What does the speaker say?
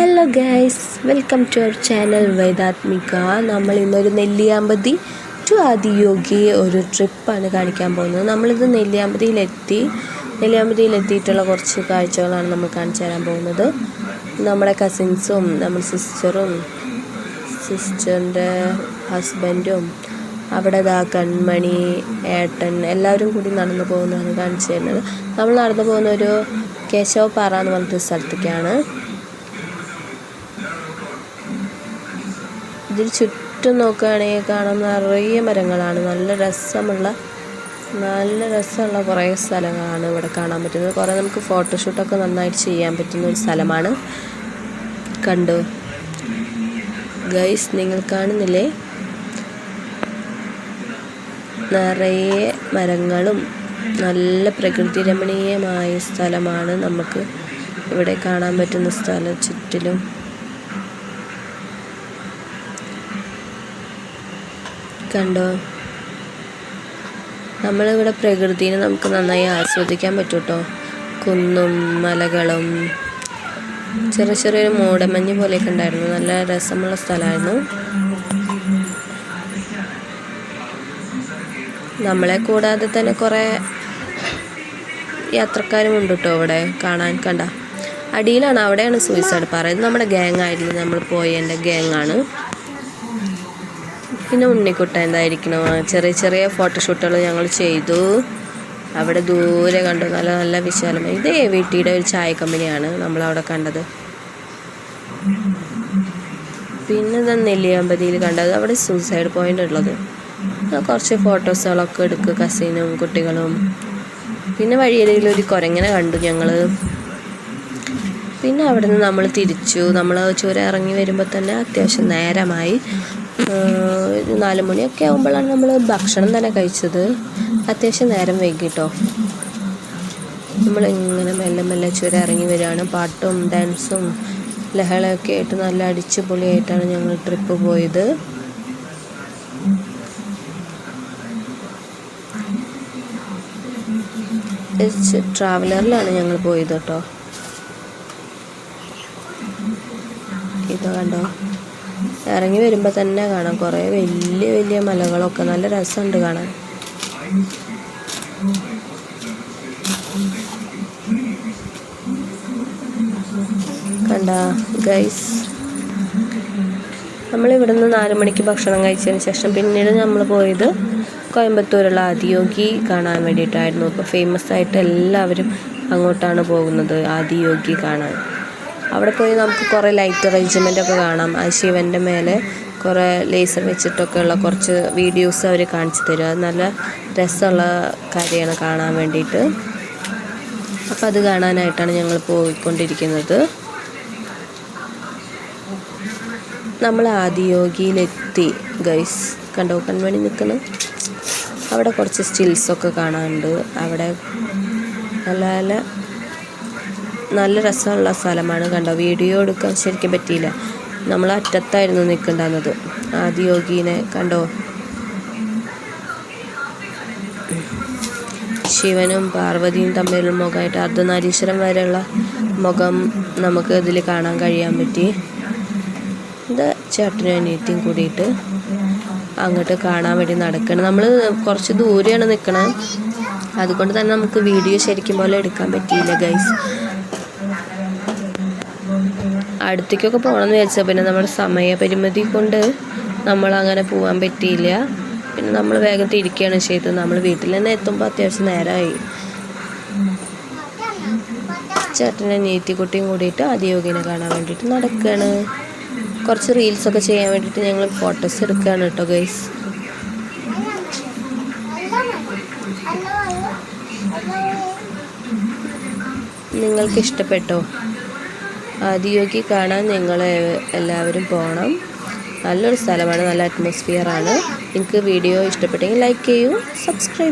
Hello guys welcome to our channel വൈദാത്മിക നമ്മൾ ഇന്നൊരു Nelliyampathy to Adiyogi ഒരു ട്രിപ്പാണ് കാണിക്കാൻ പോകുന്നത്. നമ്മളിത് നെല്ലിയാമ്പതിയിലെത്തി. നെല്ലിയാമ്പതിയിലെത്തിയിട്ടുള്ള കുറച്ച് കാഴ്ചകളാണ് നമ്മൾ കാണിച്ചു തരാൻ പോകുന്നത്. നമ്മുടെ കസിൻസും നമ്മുടെ സിസ്റ്ററും സിസ്റ്ററിന്റെ ഹസ്ബൻഡും അവിടെ ദാ കൺമണി ഏട്ടൻ എല്ലാവരും കൂടി നടന്നു പോകുന്നതാണ് കാണിച്ചു തരുന്നത്. നമ്മൾ നടന്നു പോകുന്ന ഒരു കേശവപ്പാറ എന്ന് പറഞ്ഞിട്ട് സ്ഥലത്തേക്കാണ്. ഇതിൽ ചുറ്റും നോക്കുകയാണെങ്കിൽ കാണാൻ നിറയെ മരങ്ങളാണ്. നല്ല രസമുള്ള നല്ല രസമുള്ള കുറേ സ്ഥലങ്ങളാണ് ഇവിടെ കാണാൻ പറ്റുന്നത്. കുറേ നമുക്ക് ഫോട്ടോഷൂട്ടൊക്കെ നന്നായിട്ട് ചെയ്യാൻ പറ്റുന്ന ഒരു സ്ഥലമാണ്. കണ്ടു? ഗൈസ് നിങ്ങൾ കാണുന്നില്ലേ? നിറയെ മരങ്ങളും നല്ല പ്രകൃതി രമണീയമായ സ്ഥലമാണ് നമുക്ക് ഇവിടെ കാണാൻ പറ്റുന്ന സ്ഥലം ചുറ്റിലും. കണ്ടോ? നമ്മളിവിടെ പ്രകൃതിനെ നമുക്ക് നന്നായി ആസ്വദിക്കാൻ പറ്റും കേട്ടോ കുന്നും മലകളും. ചെറിയ ചെറിയൊരു മൂടമഞ്ഞ് പോലെയൊക്കെ ഉണ്ടായിരുന്നു. നല്ല രസമുള്ള സ്ഥലമായിരുന്നു. നമ്മളെ കൂടാതെ തന്നെ കുറേ യാത്രക്കാരും ഉണ്ട് കേട്ടോ ഇവിടെ കാണാൻ കണ്ട. അടിയിലാണ്. അവിടെയാണ് സൂയിസൈഡ് പറയുന്നത് നമ്മുടെ ഗ്യാങ് ആയിരുന്നു. നമ്മൾ പോയതിന്റെ ഗ്യാങ്ങാണ് പിന്നെ ഉണ്ണിക്കുട്ട എന്തായിരിക്കണം? ചെറിയ ചെറിയ ഫോട്ടോഷൂട്ടുകൾ ഞങ്ങൾ ചെയ്തു. അവിടെ ദൂരെ കണ്ടു. നല്ല നല്ല വിശാലമായി ഇത് എ വി ടിയുടെ ഒരു ചായ കമ്പനിയാണ് നമ്മളവിടെ കണ്ടത്. പിന്നെ ഇതാ നെല്ലിയാമ്പതിയിൽ കണ്ടത്. അവിടെ സൂസൈഡ് പോയിന്റ് ഉള്ളത്. കുറച്ച് ഫോട്ടോസുകളൊക്കെ എടുക്കുക കസിനും കുട്ടികളും. പിന്നെ വഴിയിലൊരു കുരങ്ങനെ കണ്ടു ഞങ്ങൾ പിന്നെ അവിടെ നിന്ന് നമ്മൾ തിരിച്ചു. നമ്മൾ ചുരം ഇറങ്ങി വരുമ്പോൾ തന്നെ അത്യാവശ്യം നേരമായി. നാല് മണിയൊക്കെ ആകുമ്പോഴാണ് നമ്മൾ ഭക്ഷണം തന്നെ കഴിച്ചത്. അത്യാവശ്യം നേരം വൈകിട്ടോ. നമ്മളിങ്ങനെ മെല്ലെ മെല്ലെ ചുരം ഇറങ്ങി വരികയാണ്. പാട്ടും ഡാൻസും ലഹളയൊക്കെ ആയിട്ട് നല്ല അടിച്ച് പൊളിയായിട്ടാണ് ഞങ്ങൾ ട്രിപ്പ് പോയത്. ട്രാവലറിലാണ് ഞങ്ങൾ പോയത് കേട്ടോ. ഇത് കണ്ടോ? ഇറങ്ങി വരുമ്പോൾ തന്നെ കാണാം. കുറേ വലിയ വലിയ മലകളൊക്കെ നല്ല രസമുണ്ട് കാണാൻ. കണ്ട ഗൈസ് നമ്മളിവിടെ നിന്ന് നാല് മണിക്ക് ഭക്ഷണം കഴിച്ചതിന് ശേഷം പിന്നീട് നമ്മൾ പോയത് കോയമ്പത്തൂരുള്ള ആദിയോഗി കാണാൻ വേണ്ടിയിട്ടായിരുന്നു. ഇപ്പോൾ ഫേമസ് ആയിട്ട് എല്ലാവരും അങ്ങോട്ടാണ് പോകുന്നത് ആദിയോഗി കാണാൻ. അവിടെ പോയി നമുക്ക് കുറേ ലൈറ്റ് അറേഞ്ച്മെന്റ് ഒക്കെ കാണാം. ആ ശിവന്റെ മേലെ കുറേ ലേസർ വെച്ചിട്ടൊക്കെ ഉള്ള കുറച്ച് വീഡിയോസ് അവർ കാണിച്ചു തരും. അത് നല്ല രസമുള്ള കാര്യമാണ് കാണാൻ വേണ്ടിയിട്ട്. അപ്പം അത് കാണാനായിട്ടാണ് ഞങ്ങൾ പോയിക്കൊണ്ടിരിക്കുന്നത്. നമ്മൾ ആദിയോഗിയിലെത്തി ഗൈസ് കണ്ടോ കൺമണി നിൽക്കുന്നു അവിടെ കുറച്ച് സ്റ്റിൽസൊക്കെ കാണാനുണ്ട്. അവിടെ നല്ല നല്ല നല്ല രസമുള്ള സ്ഥലമാണ് കണ്ടോ? വീഡിയോ എടുക്കാൻ ശരിക്കും പറ്റിയില്ല. നമ്മൾ അറ്റത്തായിരുന്നു നിൽക്കണ്ടായിരുന്നത്. ആദിയോഗീനെ കണ്ടോ? ശിവനും പാർവതിയും തമ്മിലുള്ള മുഖമായിട്ട് അർദ്ധനാരീശ്വരം വരെയുള്ള മുഖം നമുക്ക് ഇതിൽ കാണാൻ കഴിയാൻ പറ്റി. ഇത് ചേട്ടനും അനിയത്തിയും കൂടിയിട്ട് അങ്ങോട്ട് കാണാൻ വേണ്ടി നടക്കണം. നമ്മൾ കുറച്ച് ദൂരെയാണ് നിൽക്കണത് അതുകൊണ്ട് തന്നെ നമുക്ക് വീഡിയോ ശരിക്കും പോലെ എടുക്കാൻ പറ്റിയില്ല ഗൈസ് അടുത്തേക്കൊക്കെ പോകണമെന്ന് വെച്ചാൽ പിന്നെ നമ്മുടെ സമയപരിമിതി കൊണ്ട് നമ്മൾ അങ്ങനെ പോകാൻ പറ്റിയില്ല. പിന്നെ നമ്മൾ വേഗം തിരിക്കുകയാണ് ചെയ്തത്. നമ്മൾ വീട്ടിൽ തന്നെ എത്തുമ്പോൾ അത്യാവശ്യം നേരമായി ചേട്ടനെ നീത്തിക്കുട്ടിയും കൂടിയിട്ട് അതിയോഗിനെ കാണാൻ വേണ്ടിയിട്ട് നടക്കുകയാണ് കുറച്ച് റീൽസൊക്കെ ചെയ്യാൻ വേണ്ടിയിട്ട് ഞങ്ങൾ ഫോട്ടോസ് എടുക്കുകയാണ് കേട്ടോ ഗൈസ് നിങ്ങൾക്ക് ഇഷ്ടപ്പെട്ടോ ആദിയോഗി കാണാൻ നിങ്ങൾ എല്ലാവരും പോകണം നല്ലൊരു സ്ഥലമാണ് നല്ല അറ്റ്മോസ്ഫിയറാണ് നിങ്ങൾക്ക് വീഡിയോ ഇഷ്ടപ്പെട്ടെങ്കിൽ ലൈക്ക് ചെയ്യൂ സബ്സ്ക്രൈബ്